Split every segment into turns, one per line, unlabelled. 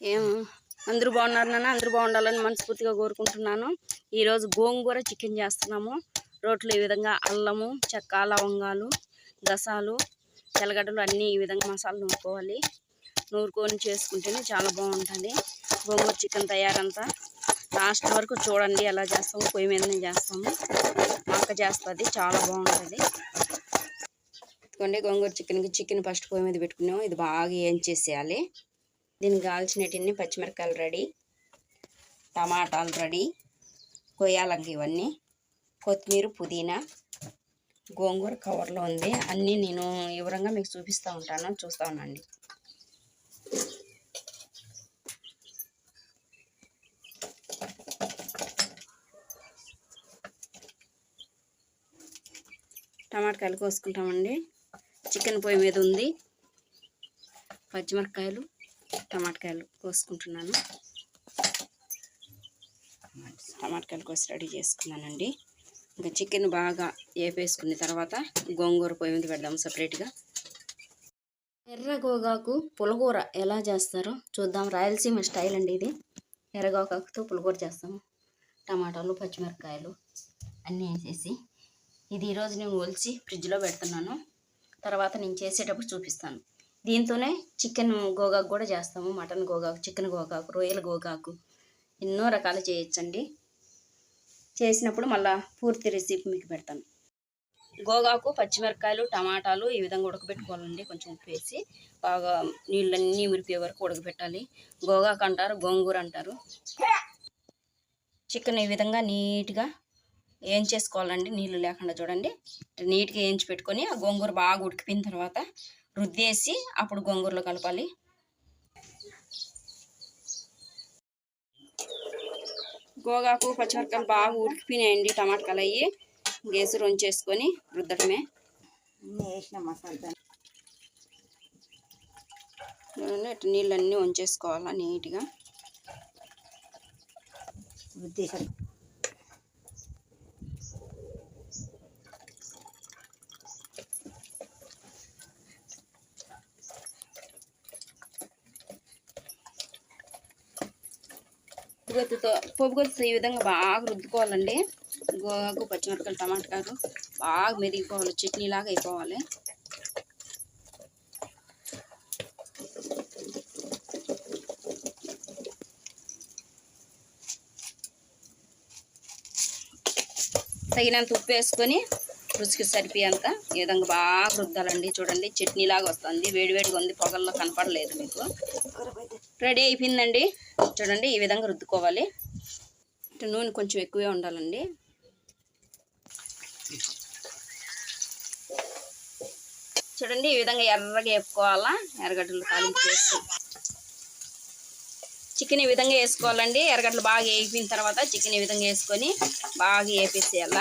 ఏం? అందరూ బాగున్నారు నాన్న అందరూ బాగుండాలని మనస్ఫూర్తిగా కోరుకుంటున్నాను. ఈరోజు గోంగూర చికెన్ చేస్తున్నాము. రోట్లు ఈ విధంగా అల్లము చెక్క లవంగాలు గసాలు తెల్లగడ్డలు అన్నీ ఈ విధంగా మసాలా నూరుకోవాలి. నూరుకొని చేసుకుంటేనే చాలా బాగుంటుంది. గోంగూర చికెన్ తయారంతా లాస్ట్ వరకు చూడండి ఎలా చేస్తాము పొయ్యి మీదనే చేస్తాము. మా అక్క చేస్తుంది చాలా బాగుంటుంది. ఇదిగోండి గోంగూర చికెన్కి చికెన్ ఫస్ట్ పొయ్యి మీద పెట్టుకున్నాము. ఇది బాగా ఏం చేసేయాలి దీనికి కావాల్సినవన్నీ పచ్చిమిరపకాయలు రెడీ టమాటాలు రెడీ కొయ్యాలంక ఇవన్నీ కొత్తిమీర పుదీనా గోంగూర కవర్లో ఉంది. అన్నీ నేను వివరంగా మీకు చూపిస్తూ ఉంటాను చూస్తూ ఉండండి. టమాటకాయలు కోసుకుంటామండి. చికెన్ పొయ్యి మీద ఉంది. పచ్చిమిరపకాయలు టమాటకాయలు కోసుకుంటున్నాను. టమాటకాయలు కోసి రెడీ చేసుకున్నానండి. ఇంకా చికెన్ బాగా వేపేసుకున్న తర్వాత గోంగూర పొయ్యి మీద పెడదాం సపరేట్గా. ఎర్ర గోగాకు పులగూర ఎలా చేస్తారో చూద్దాం. రాయలసీమ స్టైల్ అండి ఇది. ఎర్ర గోగాకుతో పులగూర చేస్తాము టమాటాలు పచ్చిమిరపకాయలు అన్నీ వేసేసి ఇది ఈరోజు నేను ఒలిచి ఫ్రిడ్జ్లో పెడుతున్నాను. తర్వాత నేను చేసేటప్పుడు చూపిస్తాను. దీంతోనే చికెన్ గోగాకు కూడా చేస్తాము మటన్ గోగాకు చికెన్ గోగాకు రొయ్యల గోగాకు ఎన్నో రకాలు చేయొచ్చండి. చేసినప్పుడు మళ్ళా పూర్తి రెసిపీ మీకు పెడతాను. గోగాకు పచ్చిమిరపకాయలు టమాటాలు ఈ విధంగా ఉడకబెట్టుకోవాలండి. కొంచెం ఉప్పు వేసి బాగా నీళ్ళన్నీ ఉరిపే వరకు ఉడకబెట్టాలి. గోగాకు అంటారు గోంగూర అంటారు. చికెన్ ఈ విధంగా నీట్గా ఏం చేసుకోవాలండి నీళ్ళు లేకుండా చూడండి. నీట్గా వేయించి పెట్టుకొని ఆ గోంగూర బాగా ఉడికిపోయిన తర్వాత రుద్దేసి అప్పుడు గోంగూరలో కలపాలి. గోగాకు పచ్చిమిరపకాయలు బాగా ఉడికిపోయినాయండి. టమాటాలు అయ్యి గేసు రొంచేసుకొని రుద్దడమే. చూడండి ఇట్లా నీళ్ళన్నీ వంచేసుకోవాలా నీట్గా.
ఉద్దేశం
పొబ్బుగొత్తుతో పొబ్బుగొత్తుతో ఈ విధంగా బాగా రుద్దుకోవాలండి. గోగాకు పచ్చిమిరపకాయలు టమాటాలు బాగా మెరిగిపోవాలి చట్నీ లాగా అయిపోవాలి. తగినంత ఉప్పు వేసుకొని రుచికి సరిపోయేంత ఈ విధంగా బాగా రుద్దాలండి. చూడండి చట్నీ లాగా వస్తుంది. వేడివేడిగా ఉంది పొగల్లో కనపడలేదు మీకు. రెడీ అయిపోయిందండి. చూడండి ఈ విధంగా రుద్దుకోవాలి. ఇటు నూనె కొంచెం ఎక్కువే ఉండాలండి. చూడండి ఈ విధంగా ఎర్రగా వేపుకోవాలా? ఎర్రగడ్డలు తాలింపు వేసి చికెన్ ఈ విధంగా వేసుకోవాలండి. ఎర్రగడ్డలు బాగా వేగిన తర్వాత చికెన్ ఈ విధంగా వేసుకొని బాగా వేపేసేయాల?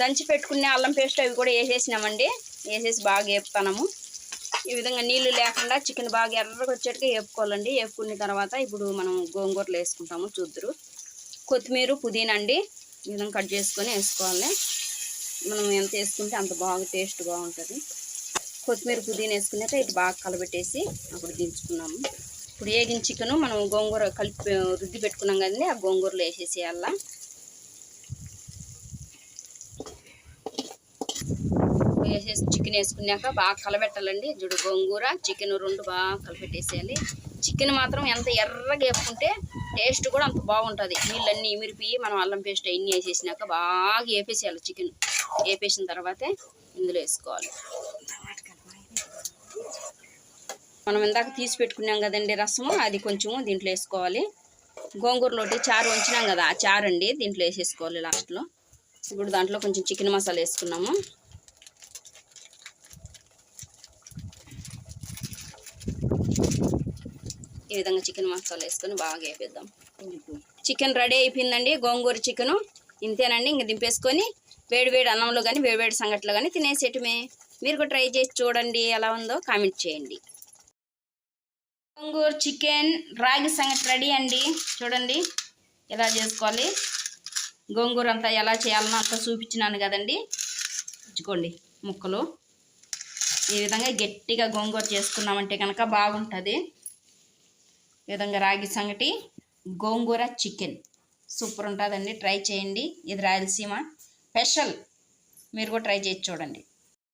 దంచి పెట్టుకునే అల్లం పేస్ట్ అవి కూడా వేసేసినామండి. వేసేసి బాగా వేపుతాము ఈ విధంగా నీళ్ళు లేకుండా చికెన్ బాగా ఎర్రగా వచ్చేట్టుగా వేపుకోవాలండి. వేపుకున్న తర్వాత ఇప్పుడు మనం గోంగూరలు వేసుకుంటాము చూద్దరు. కొత్తిమీర పుదీనా అండి. ఈ విధంగా కట్ చేసుకొని వేసుకోవాలి. మనం ఎంత వేసుకుంటే అంత బాగా టేస్ట్ బాగుంటుంది. కొత్తిమీర పుదీనా వేసుకున్నాక ఇటు బాగా కలబెట్టేసి అప్పుడు దించుకున్నాము. ఇప్పుడు వేగిన చికెను మనం గోంగూర కలిపి రుద్ది పెట్టుకున్నాం కదండి ఆ గోంగూరలో వేసేసేయాల. వేసేసి చికెన్ వేసుకున్నాక బాగా కలబెట్టాలండి. జుడు గోంగూర చికెన్ రెండు బాగా కలిపెట్టేసేయాలి చికెన్ మాత్రం ఎంత ఎర్రగా వేపుకుంటే టేస్ట్ కూడా అంత బాగుంటుంది. నీళ్ళన్నీ ఇమిరిపోయి మనం అల్లం పేస్ట్ అన్నీ వేసేసినాక బాగా వేపేసేయాలి చికెన్. వేపేసిన తర్వాతే ఇందులో వేసుకోవాలి. మనం ఇందాక తీసి పెట్టుకున్నాం కదండి రసము అది కొంచెము దీంట్లో వేసుకోవాలి. గోంగూరలోటి చారు ఉంచినాం కదా ఆ చారు అండి దీంట్లో వేసేసుకోవాలి లాస్ట్లో. ఇప్పుడు దాంట్లో కొంచెం చికెన్ మసాలా వేసుకున్నాము. ఈ విధంగా చికెన్ మసాలా వేసుకొని బాగా వేపేద్దాం. చికెన్ రెడీ అయిపోయిందండి గోంగూర చికెను. ఇంతేనండి ఇంక దింపేసుకొని వేడివేడి అన్నంలో కానీ వేడివేడి సంగట్లో కానీ తినేసేయటమే. మీరు కూడా ట్రై చేసి చూడండి ఎలా ఉందో కామెంట్ చేయండి. గోంగూర చికెన్ రాగి సంగటి రెడీ అండి. చూడండి ఎలా చేసుకోవాలి. గోంగూర అంతా ఎలా చేయాలనో అంతా చూపించినాను కదండి. ఇచ్చుకోండి ముక్కలు. ఈ విధంగా గట్టిగా గోంగూర చేసుకున్నామంటే కనుక బాగుంటుంది. విధంగా రాగి సంగటి గోంగూర చికెన్. సూపర్ ఉంటుందండి. ట్రై చేయండి. ఇది రాయలసీమ స్పెషల్. మీరు కూడా ట్రై చేసి చూడండి.